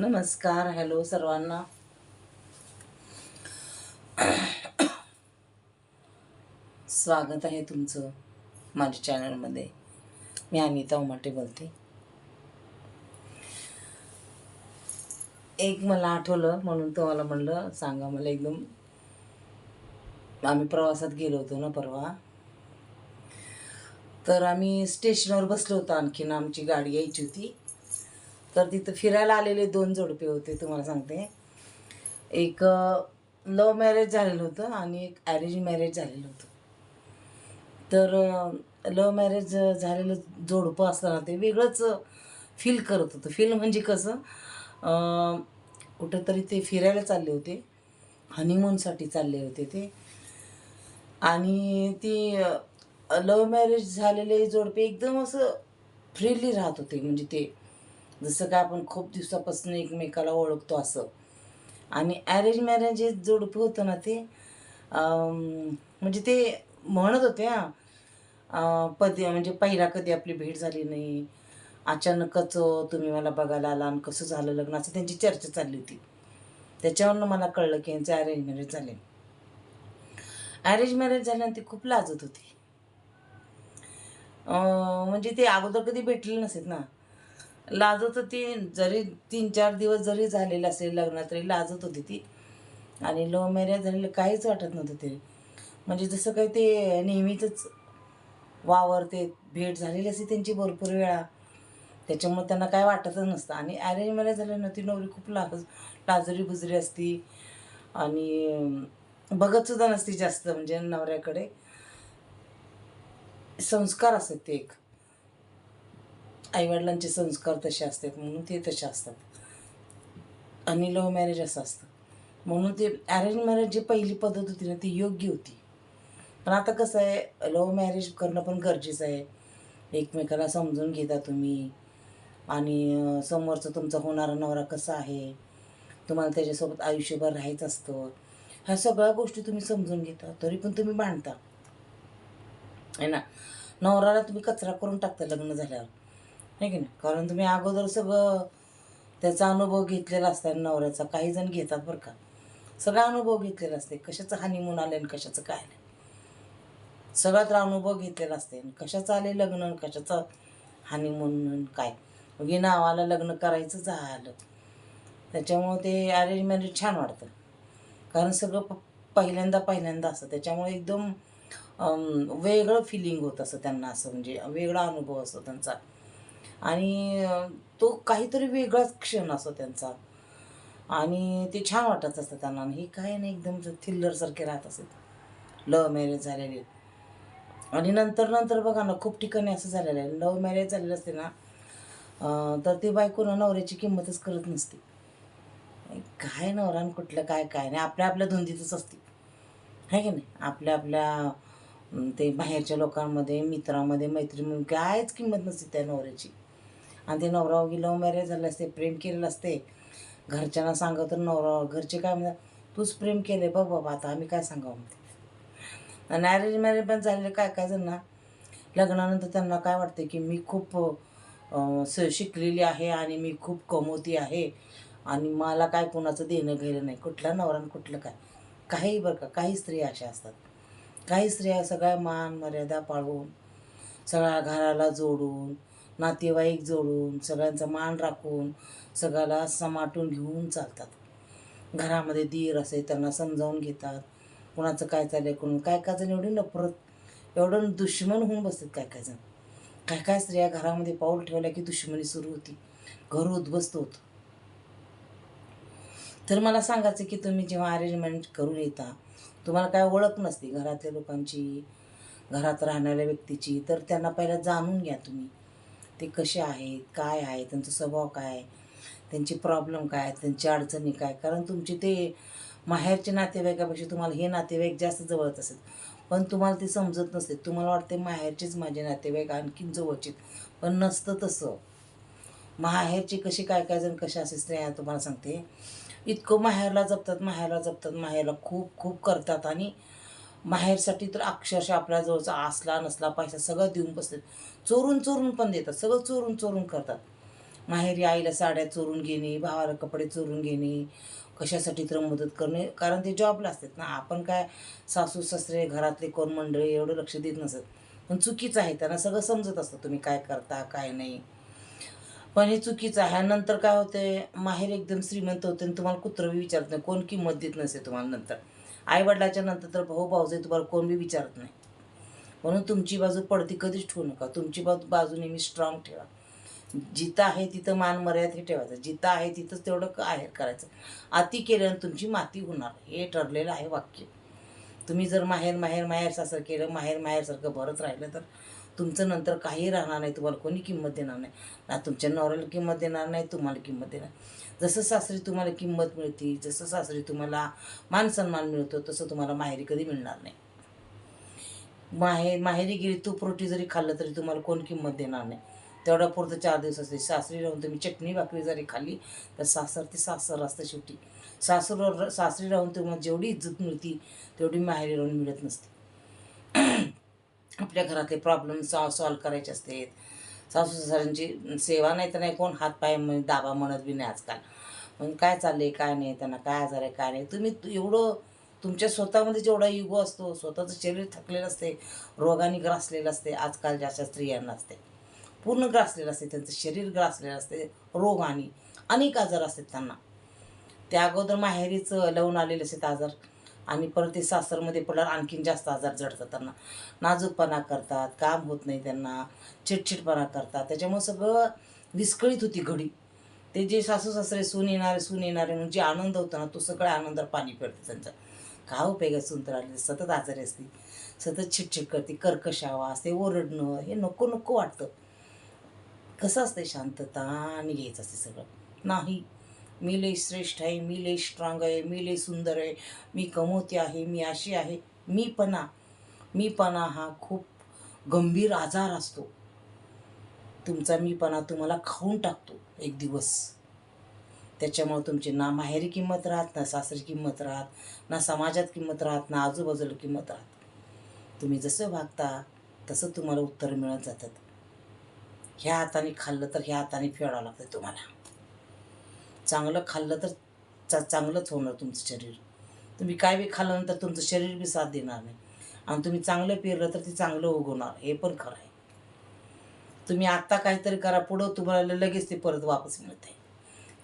नमस्कार हॅलो सर्वांना. स्वागत आहे तुमचं माझ्या चॅनलमध्ये मी अनिता उमाटे बोलते. एक मला आठवलं म्हणून तुम्हाला म्हणलं सांगा मला एकदम. आम्ही प्रवासात गेलो होतो ना परवा. तर आम्ही स्टेशनवर बसलो होतो आणखीन आमची गाडी यायची होती. तर तिथं फिरायला आलेले दोन जोडपे होते तुम्हाला सांगते. एक लव्ह मॅरेज झालेलं होतं आणि एक ॲरेंज मॅरेज झालेलं होतं. तर लव्ह मॅरेज झालेलं जोडपं असताना ते वेगळंच फील करत होतं. फील म्हणजे कसं कुठंतरी ते फिरायला चालले होते हनीमूनसाठी चालले होते ते. आणि ती लव्ह मॅरेज झालेले जोडपे एकदम असं फ्रीली राहत होते म्हणजे ते जसं काय आपण खूप दिवसापासून एकमेकाला ओळखतो असं. आणि ॲरेंज मॅरेज हे जोडपं होतं ना ते म्हणजे ते म्हणत होते हां. पदी म्हणजे पहिला कधी आपली भेट झाली नाही अचानकच तुम्ही मला बघायला आला आणि कसं झालं लग्न? असं त्यांची चर्चा चालली होती. त्याच्यावरनं मला कळलं की यांचं ॲरेंज मॅरेज झाले ॲरेंज मॅरेज झाल्यानं ती खूप लाजत होती. म्हणजे ते अगोदर कधी भेटले नसेल ना. लाजत होती जरी तीन चार दिवस जरी झालेलं असेल लग्नात तरी लाजत होती ती. आणि लव्ह मॅरेज झालेलं काहीच वाटत नव्हतं ते म्हणजे जसं काही ते नेहमीच वावरते भेट झालेली असते त्यांची भरपूर वेळा. त्याच्यामुळे त्यांना काय वाटतच नसतं. आणि अरेंज मॅरेज झालं ना ती नवरी खूप लाज लाजरी बुजरी असती. आणि बघतसुद्धा नसती जास्त म्हणजे नवऱ्याकडे. संस्कार असतात ते एक. आईवडिलांचे संस्कार तसे असतात म्हणून ते तसे असतात. आणि लव्ह मॅरेज असं असतं. म्हणून ते अरेंज मॅरेज जी पहिली पद्धत होती ना ती योग्य होती. पण आता कसं आहे लव्ह मॅरेज करणं पण गरजेचं आहे. एकमेकाला समजून घेता तुम्ही. आणि समोरचं तुमचा होणारा नवरा कसा आहे? तुम्हाला त्याच्यासोबत आयुष्यभर राहायचं असतं. ह्या सगळ्या गोष्टी तुम्ही समजून घेता तरी पण तुम्ही भांडता आहे ना? नवऱ्याला तुम्ही कचरा करून टाकता लग्न झाल्यावर. नाही की नाही? कारण तुम्ही अगोदर सगळं त्याचा अनुभव घेतलेला असता नवऱ्याचा. काही जण घेतात बरं का. सगळा अनुभव घेतलेला असते. कशाचं हानिमून आले आणि कशाचं काय नाही सगळ्यात अनुभव घेतलेला असते. आणि कशाचं आले लग्न आणि कशाचं हानिमून काय? मग नावाला लग्न करायचं झालं. त्याच्यामुळं ते अरेंज मॅरेज छान वाटतं. कारण सगळं प पहिल्यांदा पहिल्यांदा असतं. त्याच्यामुळे एकदम वेगळं फिलिंग होत असं त्यांना असं. म्हणजे वेगळा अनुभव असतो त्यांचा. आणि तो काहीतरी वेगळाच क्षण असतो त्यांचा. आणि ते छान वाटत असतं त्यांना. आणि हे काय नाही एकदम थिल्लरसारखे राहत असत लव्ह मॅरेज झालेले. आणि नंतर नंतर बघा ना खूप ठिकाणी असं झालेलं आहे. लव्ह मॅरेज झालेलं असते ना तर ते बायकोना नवऱ्याची किंमतच करत नसते. काय नवरा आणि कुठलं काय काय नाही. आपल्या आपल्या धुंदीतच असते. आहे की नाही? आपल्या आपल्या ते बाहेरच्या लोकांमध्ये मित्रामध्ये मैत्रिणी कायच किंमत नसते त्या नवऱ्याची. आणि ते नवरा वगैरे लव्ह मॅरेज झालं असते प्रेम केलेलं असते. घरच्यांना सांगत तर नवरा घरचे काय म्हणतात तूच प्रेम केले बघ बाबा आता आम्ही काय सांगावं? म्हणते आणि अरेंज मॅरेज पण झालेले काय काय जण ना लग्नानंतर त्यांना काय वाटते की मी खूप स शिकलेली आहे आणि मी खूप कमवती आहे. आणि मला काय कोणाचं देणं घेणं नाही कुठला नवरा कुठलं काय. काही बरं का काही स्त्रिया अशा असतात. काही स्त्रिया सगळ्या मान मर्यादा पाळून सगळ्या घराला जोडून नातेवाईक जोडून सगळ्यांचा मान राखून सगळ्याला समाटून घेऊन चालतात. घरामध्ये दीर असे त्यांना समजावून घेतात. कुणाचं काय चाललंय कोण काय काय जण एवढी नफरत एवढं दुश्मन होऊन बसतात काय काय जण. काय काय स्त्रिया घरामध्ये पाऊल ठेवल्या की दुश्मनी सुरू होती. घर उद्ध्वस्त होतं. तर मला सांगायचं की तुम्ही जेव्हा अरेंजमेंट करून येता तुम्हाला काय ओळख नसते घरातल्या लोकांची घरात राहणाऱ्या व्यक्तीची तर त्यांना पहिला जाणून घ्या तुम्ही. ते कसे आहेत काय आहे त्यांचा स्वभाव काय आहे त्यांची प्रॉब्लेम काय त्यांच्या त्यांची अडचणी काय कारण तुमचे ते माहेरचे नातेवाईकापेक्षा तुम्हाला हे नातेवाईक जास्त जवळच असेल. पण तुम्हाला ते समजत नसते तुम्हाला वाटते माहेरचेच माझे नातेवाईक आणखीन जवळचे. पण नसतं तसं. माहेरची कशी काय काय जण कशा असे स्त्रिया तुम्हाला सांगते. इतकं माहेरला जपतात माहेरला जपतात माहेरला खूप खूप करतात. आणि माहेरसाठी तर अक्षरशः आपल्याजवळचा असला नसला पैसा सगळं देऊन बसतात. चोरून चोरून पण देतात. सगळं चोरून चोरून करतात. माहेरी आईला साड्या चोरून घेणे भावाला कपडे चोरून घेणे कशासाठी तर मदत करणे कारण ते जॉबला असतात ना. आपण काय सासू सासरे घरातले कोण मंडळी एवढं लक्ष देत नसत. पण चुकीचं आहे. त्यांना सगळं समजत असतं तुम्ही काय करता काय नाही. पण हे चुकीचं आहे. नंतर काय होते माहेर एकदम श्रीमंत होते आणि तुम्हाला कुत्रवी विचारत नाही. कोण किंमत देत नसते तुम्हाला नंतर. आईवडिलाच्या नंतर तर भाऊ भाऊजे तुम्हाला कोण बी विचारत नाही. म्हणून तुमची बाजू पडती कधीच ठेवू नका. तुमची बाजू बाजू नेहमी स्ट्रॉंग ठेवा. जिथं आहे तिथं मान मर्याद हे ठेवायचं. जिथं आहे तिथंच तेवढं क- करायचं. अति केल्यानं तुमची माती होणार. हे ठरलेलं आहे वाक्य. तुम्ही जर माहेर माहेर माहेर सासर केलं माहेर माहेरसारखं भरत राहिलं तर तुमचं नंतर काही राहणार नाही तुम्हाला कोणी किंमत देणार नाही. ना तुमच्या नवऱ्याला किंमत देणार नाही तुम्हाला किंमत देणार जसं सासरी तुम्हाला किंमत मिळते जसं सासरी तुम्हाला मान सन्मान मिळतो तसं तुम्हाला माहेरी कधी मिळणार नाही. माहे माहेरी गेली तूप रोटी जरी खाल्लं तरी तुम्हाला कोण किंमत देणार नाही. तेवढा पुरतं चार दिवस असते. सासरी राहून तुम्ही चटणी भाकरी जरी खाल्ली तर सासर ते सासर असतं शेवटी. सासर सासरी राहून तुम्हाला जेवढी इज्जत मिळती तेवढी माहेरी राहून मिळत नसते. आपल्या घरातले प्रॉब्लेम सॉ सॉल्व करायचे असते. सासू सासऱ्यांची सेवा नाही तर नाही कोण हातपाय दाबा म्हणत बी नाही आजकाल. मग काय चाललंय काय नाही त्यांना काय आजार आहे काय नाही. तुम्ही एवढं तुमच्या स्वतःमध्ये जेवढा युगो असतो स्वतःचं शरीर थकलेलं असते रोगाने ग्रासलेलं असते आजकालच्या अशा स्त्रियांना असते. पूर्ण ग्रासलेलं असते त्यांचं शरीर ग्रासलेलं असते रोगाने अनेक आजार असतात त्यांना. त्या अगोदर माहेरीच लावून आलेले असतात आजार. आणि परत ते सासरमध्ये पडल्यावर आणखीन जास्त आजार जडतात त्यांना. नाजूकपणा करतात काम होत नाही त्यांना चिडचिडपणा करतात. त्याच्यामुळे सगळं विस्कळीत होती घडी. ते जे सासू सासरे सून येणारे सून येणारे म्हणजे आनंद होता ना तो सगळ्या आनंदावर पाणी फिरते त्यांचा का हो उपयोग आहे सून तर आली सतत आजारी असते सतत छिटछिट करते कर्कश आवाज ते ओरडणं हे नको नको वाटतं. कसं असते शांतता आणि घ्यायचं असते सगळं? नाही. मी लई श्रेष्ठ आहे मी लई स्ट्रॉंग आहे मी लई सुंदर आहे मी कमवते आहे मी अशी आहे. मीपणा मीपणा हा खूप गंभीर आजार असतो. तुमचा मीपणा तुम्हाला खाऊन टाकतो एक दिवस. त्याच्यामुळे तुमची ना माहेरी किंमत राहत ना सासरी किंमत राहत ना समाजात किंमत राहत ना आजूबाजूला किंमत राहत. तुम्ही जसं वागता तसं तुम्हाला उत्तर मिळत जातात. ह्या हाताने खाल्लं तर ह्या हाताने फेडावं लागतं तुम्हाला. चांगलं खाल्लं तर चा चांगलंच होणार तुमचं शरीर. तुम्ही काय बी खाल्ल्यानंतर तुमचं शरीर बी साथ देणार नाही. आणि तुम्ही चांगलं पेरलं तर ते चांगलं उगवणार. हे पण खरं आहे. तुम्ही आत्ता काहीतरी करा पुढं तुम्हाला लगेच ते परत वापस मिळते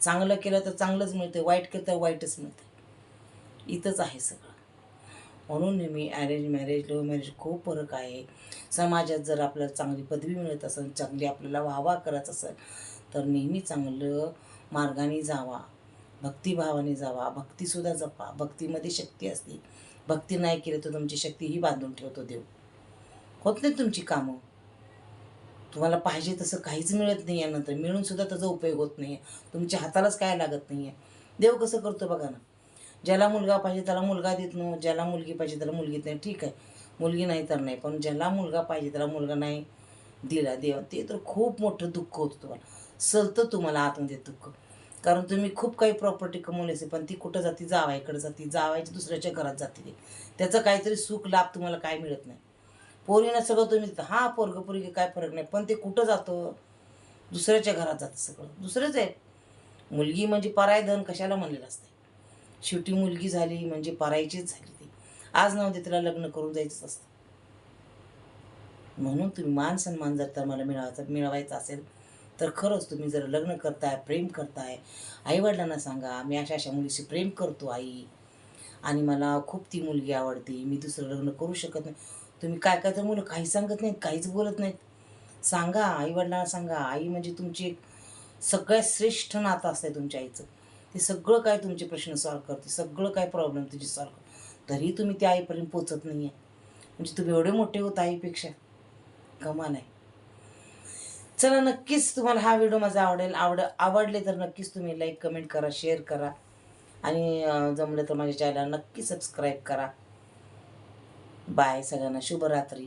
चांगलं केलं तर चांगलंच मिळते वाईट केलं तर वाईटच मिळते इथंच आहे सगळं. म्हणून नेहमी अरेंज मॅरेज लव्ह मॅरेज खूप फरक आहे. समाजात जर आपल्याला चांगली पदवी मिळत असेल चांगली आपल्याला वाहवा करत असेल तर नेहमी चांगलं मार्गाने जावा. भक्तिभावाने जावा. भक्तीसुद्धा जपा. भक्तीमध्ये शक्ती असते. भक्ती नाही केली तर तुमची शक्तीही बांधून ठेवतो देव. होत नाही तुमची कामं. तुम्हाला पाहिजे तसं काहीच मिळत नाही यानंतर. नंतर मिळूनसुद्धा त्याचा उपयोग होत नाही आहे तुमच्या हातालाच काय लागत नाही आहे देव कसं करतो बघा ना. ज्याला मुलगा पाहिजे त्याला मुलगा देत नाही. ज्याला मुलगी पाहिजे त्याला मुलगी देत नाही. ठीक आहे. मुलगी नाही तर नाही. पण ज्याला मुलगा पाहिजे त्याला मुलगा नाही दिला देव ते तर खूप मोठं दुःख होतं तुम्हाला. सलतं तुम्हाला आतमध्ये दुःख. कारण तुम्ही खूप काही प्रॉपर्टी कमवली असेल पण ती कुठं जाते? जावायकडे जाती. जावायची दुसऱ्याच्या घरात जाते. त्याचं काहीतरी सुख लाभ तुम्हाला काय मिळत नाही. पोरीनं सगळं तुम्ही हा हां पोरगं पोरगी काय फरक नाही. पण ते कुठं जातं? दुसऱ्याच्या घरात जातं सगळं. दुसरंच आहे. मुलगी म्हणजे पराय धन कशाला म्हणलेलं असते शेवटी मुलगी झाली म्हणजे परायचीच झाली ती. आज नव्हते तिला लग्न करून जायचंच असतं. म्हणून तुम्ही मान सन्मान जर तर मला मिळवायचा मिळवायचा असेल तर खरंच तुम्ही जर लग्न करताय प्रेम करताय आईवडिलांना सांगा मी अशा अशा मुलीशी प्रेम करतो आई. आणि मला खूप ती मुलगी आवडते. मी दुसरं लग्न करू शकत नाही. तुम्ही काय काय तर मुलं काही सांगत नाहीत काहीच बोलत नाहीत. सांगा आईवडिलांना सांगा आई म्हणजे तुमची एक सगळ्यात श्रेष्ठ नातं असतंय तुमच्या आईचं. ते सगळं काय तुमचे प्रश्न सॉल्व करते सगळं काय प्रॉब्लेम तुझी सॉल्व करते तरी तुम्ही त्या आईपर्यंत पोचत नाही आहे म्हणजे तुम्ही एवढे मोठे होत आईपेक्षा. कमाल आहे. चला नक्कीच तुम्हाला हा व्हिडिओ माझा आवडेल. आवड आवडले तर नक्कीच तुम्ही लाईक कमेंट करा शेअर करा. आणि जमलं तर माझ्या चॅनलला नक्की सबस्क्राईब करा. बाय सगळ्यांना. शुभरात्री.